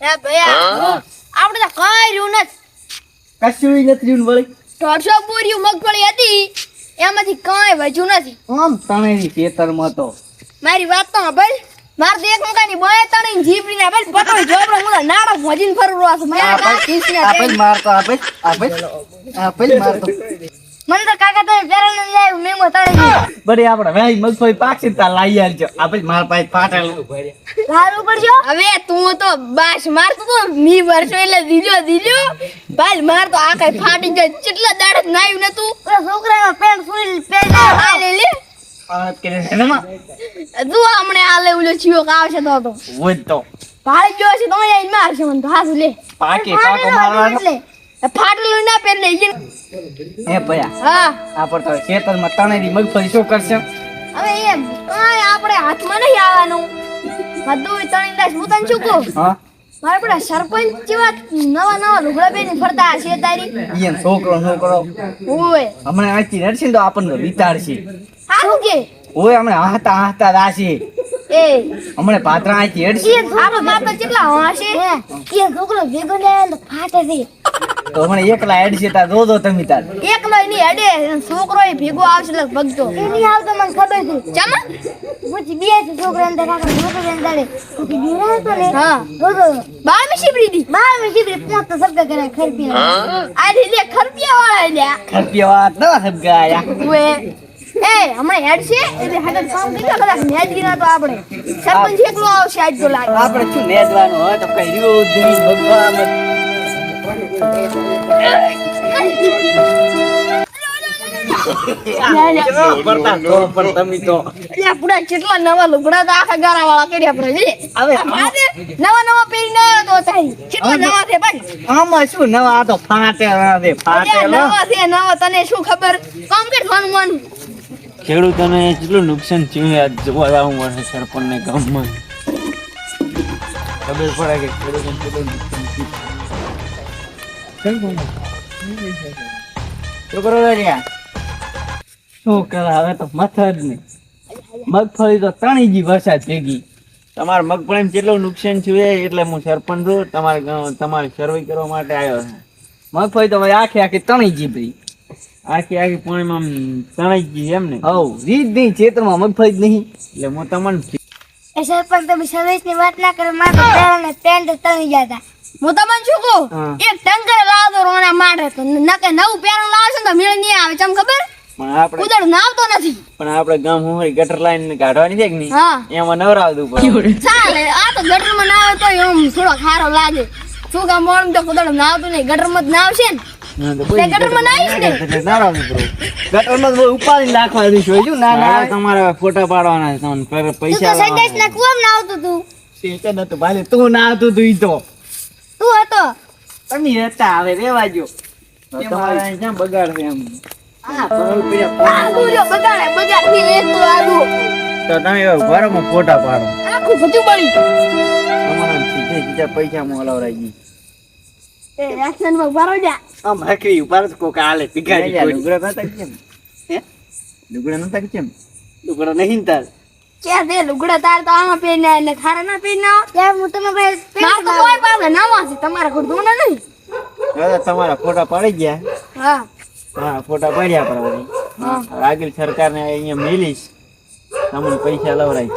એ ભૈયા આપણે તો કઈ રહ્યું નથી. કશું નથી રહ્યું વળી? દોઢસો બોરીઓ મગફળી હતી એમાંથી કઈ વધ્યું નથી. આમ તણેની ખેતરમાં તો. મારી વાત તો ભાઈ મારે એક મકાની બોય તણી જીબડી ના ભાઈ પટો જોબડો હું નાડો ભજીન ફરું રહ્યો છું. મેં આ આપે મારતો આપે આપે આપે મારતો. મને તો કાકા તમે પેરલ ને મેં આપણે મગફળી મારા પાસે લારું પડજો હવે તું તો બાસ મારતો તો મી વર્ષો એટલે દીલ્યો દીલ્યો ભાઈ માર તો આ કઈ ફાટી જાય કેટલા દાડે નાયું ને તું? છોકરાનો પેન્ટ ફૂલ પેન્ટ આ લે લે? તું હમણે આ લે ઉલો છીયો આવશે તો તો. હોય તો. ભાઈ છે તો મારશે મને તો. હાસુ લે. પાકે પાકો મારવાનો. ફાટેલું ના પહેર લે ઈ. હે ભયા હા. આપણે તો ખેતરમાં તણેની મગફળી શું કરશે? હવે એમ કાંઈ આપણે હાથમાં નહીં આવવાનું. બધું તણી દાસ હું તને શું કહું? હા? મારા પેલા સરપંચ જેવા નવા નવા લુગડા પહેરીને ફરતા છે તારી. ઈયન છોકરો છોકરો. ઓય. હમણાં આથી નડશે તો આપણને વિતાડશે સારું કે. ઓય હમણાં હાતા હાતા દાશે એ. હમણાં પાત્રા અહીંથી હેડશે આપણે પાત્ર કેટલા હશે? એ છોકરો ભેગો ને ફાટે છે. તો હમણાં એકલા હેડશે તાર દો દો તમે તાર. એકલો એની હેડે છોકરો એ ભેગો આવશે લગ તો એની આવતો મને ખબર છે. ચમા? પછી બે છે છોકરા અંદર કાકા મોટો બેન દાડે પછી બીરા તો ને હા. રોજો. બાર મી શીબડી દી. બાર મી શીબડી પોત તો સબકા કરે ખરપી આ લે ખરપિયા વાળા લે ખરપિયા વાળા તો ન આયા. ઓએ એ હમણાં હેડ છે એટલે હેડ કામ કર્યો કદાચ નેજ ગીરા તો આપણે. સરપંચ એકલો આવશે આજ તો લાગે. આપણે શું નેદવાનું હોય તો કઈ રહ્યું ભગવાન. કેટલા નવા શું ખબર કામ કે ફોન કેટલું નુકસાન થયું આજ જોવા જાવું મળે સરપંચને ખબર પડે કે ખેડૂતોને છોકરો શું કરે હવે તો મથ જ નહીં. મગફળી તો ત્રણેય જી વરસાદ ભેગી. તમારે મગફળીમાં કેટલું નુકસાન થયું એટલે હું સરપંચ છું. તમારે તમારે સર્વે કરવા માટે આવ્યો છું. મગફળી તો આખી આખી ત્રણેય જી ભાઈ આખી આખી પાણીમાં તણાઈ ગઈ એમ ને? હવ રીત નહીં ખેતરમાં મગફળી જ નહીં. એટલે હું તમને સરપંચ તમે સર્વિસની વાત ના કરો. મારે ત્રણ ને પેન્ટ ગયા જતા હું તમને શું કહું. એક ટંકર લાવતો રોણા માટે તો નકે નવું પેરણ લાવશે તો મેળ નહીં આવે ચમ ખબર? પણ આપણે ઉદળ નાવતો નથી. પણ આપણે ગામ હું ગટર લાઈન કાઢવાની છે કે નહીં? હા. એમાં નવરાવતું પડે. ચાલે આ તો ગટરમાં નાવે તો એમ થોડો ખારો લાગે. શું કામ મોણ તો ઉદળ નાવતું નહીં ગટરમાં જ નાવશે ને. ગટરમાં ગટરમાં ફોટા પાડવાના છે તમને પૈસા તું તે તો. નતું ભાલે તું ના આવતું તું ઈ તો. તું હતો? તમે હતા હવે રેવા જો તમારે અહીંયા બગાડશે એમ? તો તમે એવા ફોટા પાડો. આખું બધું બળી તમારા સીધે સીધા પૈસા મોલાવરાઈ ગઈ. એ એક્શનમાં ભરો જા. આમ હકરી ઉપર કોક આલે કોઈ. લુગડા નતા કેમ? હે? લુગડા નતા કેમ? લુગડો નહીં તાર ક્યાં દે લુગડા તાર તો આમાં પહેરીને એટલે થારે ના પહેરીને ત્યાં હું તમે ભાઈ માર તો કોઈ પાવડે ના છે તમારા ઘર ધોના નહીં. દાદા તમારા ફોટા પાડી ગયા. હા. હા ફોટા પાડ્યા આપણે હા. આગળ સરકારને અહીંયા મેલીશ તમને પૈસા લવરાય.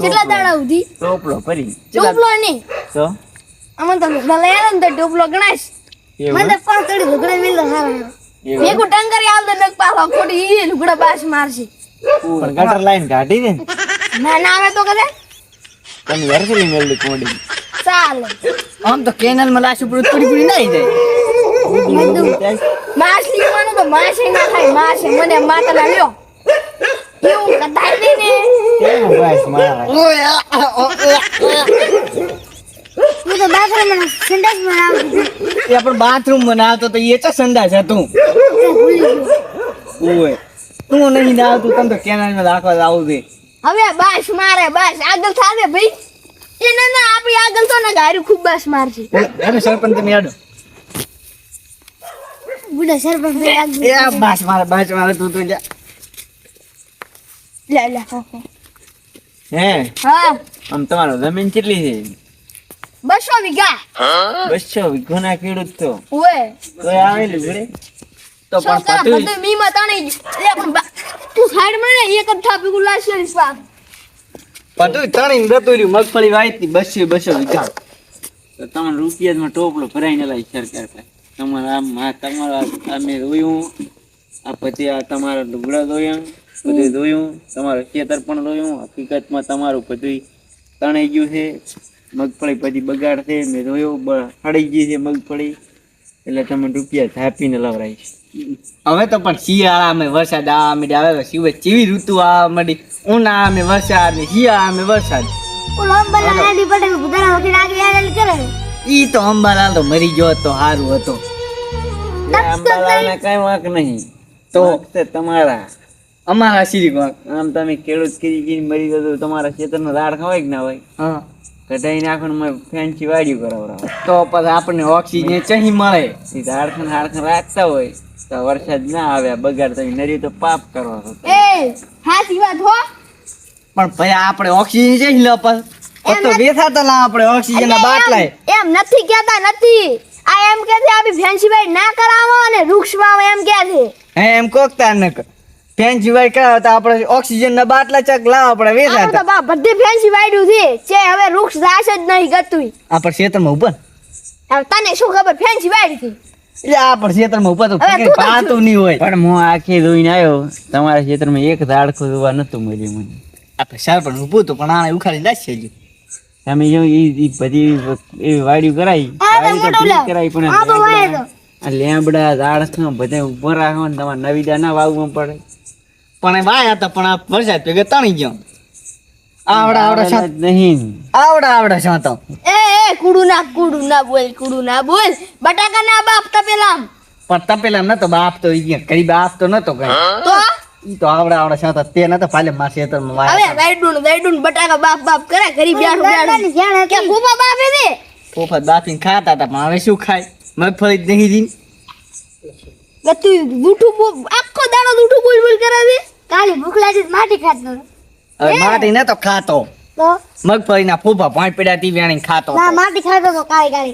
કેટલા દાડા સુધી? ટોપલો ભરી. ટોપલો નહીં. તો? અમન તો યાર ને તો ડોપલો ગણાશ મને તો પાંચ તડી લુગડા મિલતા સારા એવું ભેગું ટંકરી આલ નક પાવા ખોટી ઈ લુગડા બાસ મારશે. પણ ગટર લાઈન કાઢી દે ના. ના આવે તો કદે. તમે હરસલી મેળવી કોડી. ચાલે. આમ તો કેનલમાં લાશ ઉપર થોડી પૂરી નહીં જાય. માછલી માનું તો માછલી ના થાય માછે મને માતા લ્યો. એવું કદાય દે ને. કેવું બસ મારા. હું તો બાથરૂમમાં સંડાસ બનાવું એ બાથરૂમ બનાવતો તો એ તો સંદાસ હતું ઓય તું નહીં ના આવતું તને તો કેનાલમાં રાખવા આવું દે હવે બસ મારે બસ આગળ થાવે ભાઈ. એ ના ના આપણી આગળ તો ના ગાડી ખૂબ બસ મારશે. અરે સરપંચ તમે આડો બુડા સરપંચ ભાઈ આગળ એ બસ મારે બસ મારે તું તું જા. લે લે હે હા. આમ તમારો જમીન કેટલી છે? બસો વીઘા. બસો વીઘોના ખેડૂત તો. ઓય. તો આવેલું ઘરે તો પણ પતું. મી તણાઈ એ તું સાઈડમાં ને એક જ થાપી ગુલાલ શેરીસ પા. પતું તણી રતુર્યું મગફળી વાયતી હતી બસો વિચાર. તો તમને રૂપિયામાં ટોપલો ભરાઈને લાવી સરકાર પાસે. તમારે આમ આ તમારા અમે રોયું આ પછી આ તમારા લુગડા ધોયા બધું ધોયું તમારું ખેતર પણ ધોયું હકીકતમાં તમારું બધું તણાઈ ગયું છે. મગફળી પછી બગાડ છે મેં ધોયું હળી ગઈ છે મગફળી. એટલે તમે રૂપિયા ઝાપીને લવરાઈશ હવે તો પણ શિયાળામાં વરસાદ આવવા માંડી હવે શિવે ચીવી ઋતુ આવવા માંડી. ઉનાળામાં વરસાદ ને શિયાળામાં વરસાદ. ઈ તો અંબાલાલ તો મરી ગયો તો સારું હતો. અંબાલાલને કઈ વાંક નહીં. તો? તમારા. અમારા શ્રી આમ તમે ખેડૂત કરી ગઈ મરી ગયો તમારા ખેતરનો રાડ ખવાય કે ના હોય હા. કઢાઈ નાખો ને ફેન્સી વાડ્યું કરાવડાવો. તો પછી આપણને ઓક્સિજન ચહી મળે. એ હાડખન હાડખન રાખતા હોય. તો વરસાદ ના આવે બગાડ તમે નરી તો પાપ કરો છો એ સાચી વાત હો. પણ ભાઈ આપણે ઓક્સિજન છે લો પણ તો વેચાતા ના આપણે ઓક્સિજન ના બાટલા એમ નથી કહેતા નથી. આ એમ કે છે આ ફેન્સી ના કરાવો અને વૃક્ષ વાવો એમ કે છે. હે એમ કોકતા ન ફેન્સી સિવાય કરાવો તો આપણે ઓક્સિજન ના બાટલા ચક લાવ આપણે વેચા તો બા બધી ફેન્સી વાળ્યું છે છે હવે વૃક્ષ રાશ જ નહીં ગતું આપણે ક્ષેત્રમાં ઉપર તને શું ખબર ફેન્સી વાળી છે? એટલે આપણે ક્ષેત્રમાં ઉપર તો હવે તું તો પાતું નહીં હોય. પણ હું આખી ધોઈને આવ્યો તમારા ખેતરમાં એક ઝાડખું જોવા નતું મળ્યું મને. ઊભું હતું પણ આને ઉખાડી નાખશે હજી તમે જો ઈ ઈ બધી એવી વાડ્યું કરાવી આ તો તો. કરાઈ પણ આ તો લેમડા ઝાડ બધા ઊભો રાખો ને તમારે નવી દાના વાવવું પડે. પણ એ વાયા હતા પણ આ વરસાદ ભેગા તણી ગયો. આવડા આવડા આવેલા શાંત જ નહીં આવડા આવડા શાંત એ એ કુડું ના કુડું ના બોલ કુડું ના બોલ બટાકા ના બાપ તપેલા પણ તપેલા નતો બાપ તો ઈ ગરીબ બાપ તો નતો કઈ તો ઈ તો આવડા આવડા શાંત તે નતો ફાલે માર ક્ષેત્રમાં હવે વાયા વેડું વેડું બટાકા બાપ બાપ કરે ઘરી બેઠું બેઠું કે ફૂફા બાપે દે પોફત બાફીને ખાતા હતા પણ હવે શું ખાય મગફળી જ નહીં દી કે તું જૂઠું બોલ આખો દાડો જૂઠું બોલ બોલ કરે છે કાલી ભૂખ લાગી માટી ખાતો હવે માટી નતો ખાતો. મગફળીના ફૂફા પાંચ પેડા તી વેણીને ખાતો. માટી ખાતો તો કાઈ કાઈ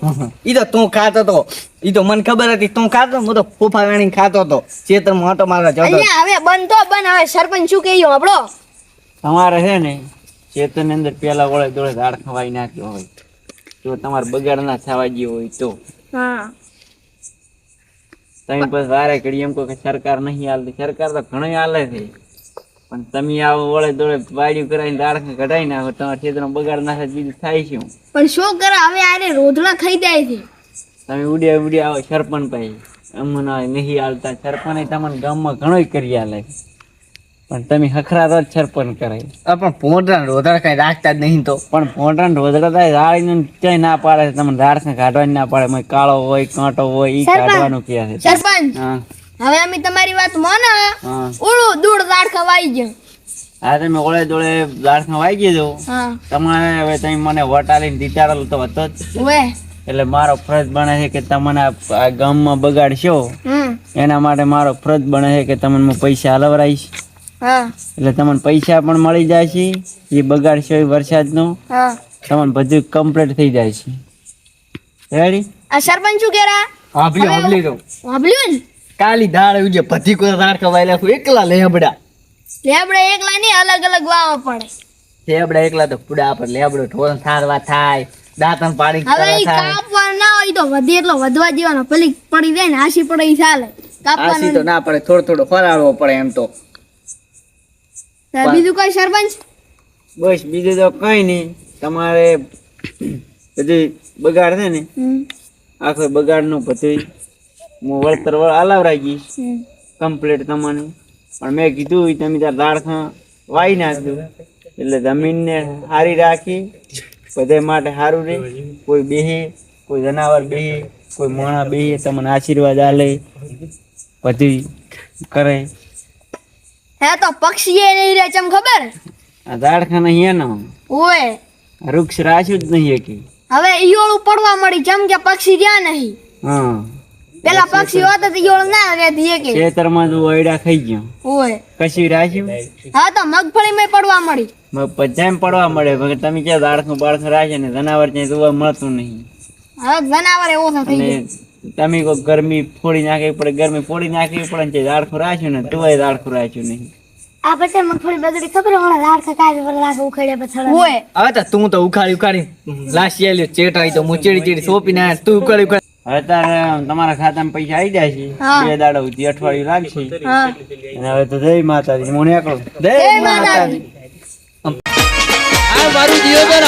ઈ તો તું ખાતો તો. ઈ તો મને ખબર હતી તું ખાતો હું તો ફૂફા વેણીને ખાતો તો ખેતરમાં ઓટો મારવા જતો. હવે તો બંધ હવે સરપંચ શું કહ્યું આપણો? તમારે છે ને ખેતરની અંદર પેલા વળે દોડે ઝાડ ખવાઈ નાખ્યો હોય. જો તમારે બગાડ ના થવા ગયો હોય તો. હા. તમે પછી વારે ઘડી એમ કહો કે સરકાર નહીં હાલતી. સરકાર તો ઘણી હાલે છે. પણ તમે આવો વળે દોડે પાડ્યું કરાવીને દાળ કઢાઈ નાખો તમારા ખેતરમાં બગાડ નાખે બીજું થાય શું? પણ શું કરે? હવે આને રોધડા ખાઈ જાય છે. તમે ઉડ્યા ઉડ્યા આવો સરપંચ ભાઈ અમને નહીં હાલતા સરપંચ તમને ગામમાં ઘણો કરી હાલે પણ તમે હખરા રોજ જ સરપંચ કરાય. આ પણ પોંડરા રોધડા કઈ રાખતા જ નહીં તો. પણ ભોંડરા રોધડા થાય રાળીને ક્યાંય ના પાડે તમને રાડખા કાઢવાની ના પાડે. કાળો હોય કાંટો હોય ઈ કાઢવાનું કહે છે. સરપંચ હા. હવે અમે તમારી વાત મોને હા. દૂડ દાળ ખવાઈ ગયો. હા તમે ઓળે દોળે દાળમાં ખવાઈ ગયો તમારે હવે તમે મને વોટ આલીને તો હતો જ. એટલે મારો ફરજ બને છે કે તમને આ ગામમાં બગાડશો. એના માટે મારો ફરજ બને છે કે તમને હું પૈસા હલવરાઈશ હા. એટલે તમને પૈસા પણ મળી જાય છે એ બગાડશો એ વરસાદનો. તમને બધું કમ્પ્લીટ થઈ જાય છે. રેડી આ સરપંચ શું કેરા હાભલી હાભલી તો વાબલ્યું ને કાલી દાળ ઉજે ભધી કોઈ દાળ ખવાય હું એકલા લેબડા. લેબડા એકલા નહીં અલગ અલગ વાવા પડે. લેબડા એકલા તો પુડા પર લેબડો ઢોર થારવા થાય દાંતન પાણી હવે કાપવા ના હોય તો વધે એટલો વધવા દેવાનો પેલી પડી જાય ને હાસી પડે ચાલે. કાપવાનું તો ના પડે થોડો થોડો ફરાળવો પડે એમ તો. બીજું કોઈ સરપંચ? બસ બીજું તો કઈ નહીં. તમારે બધી બગાડ છે ને? આખો બગાડનું બધું હું વળતર વળ હલાવરાઈ જઈશ તમને. પણ મેં કીધું તમે ત્યાં દાળખા વાઈ નાખ્યું એટલે જમીનને સારી રાખી બધા માટે સારું રહે કોઈ બેહે કોઈ જનાવર બેહે કોઈ માણા બેહે તમને આશીર્વાદ આલે. બધી કરે. હે તો પક્ષી એ નહીં રહે ચમ ખબર? આ દાળખા નહીં એનો ઓય વૃક્ષ રાખ્યું જ નહીં કે હવે ઈયોળું પડવા મળી ચમ કે પક્ષી રહ્યા નહીં. હા. પેલા પક્ષી હોત તો ઈયોળ ના રહેતી એકે ખેતરમાં તો ઓયડા ખાઈ ગયો. ઓય. કશી રાખ્યું? હા તો મગફળી માં પડવા મળી. જેમ પડવા મળે ભલે તમે ક્યાં દાડખું બાળખું રાખે ને જનાવર ત્યાં જોવા મળતું નહીં. હા જનાવર એવો થઈ ગયો. તમે કોઈ ગરમી ફોડી નાખવી પડે ગરમી ફોડી નાખવી પડે ને દાડખું રાખ્યું ને તોય દાડખું રાખ્યું નહીં. આ પછી મગફળી બગડી ખબર હમણાં લાડ ખકાય પર લાખ ઉખડ્યા પછી ઓય. હવે તો તું તો ઉખાડી ઉખાડી. લાસી આલ્યો ચેટાઈ તો હું ચીડી સોપી ના તું ઉખાડી ઉખાડી. હવે તારે તમારા ખાતામાં પૈસા આવી જાય છે? બે દાડા સુધી અઠવાડિયું લાગશે. અને હવે તો જય માતાજી હું નીકળું. જય માતાજી. મારું જીવન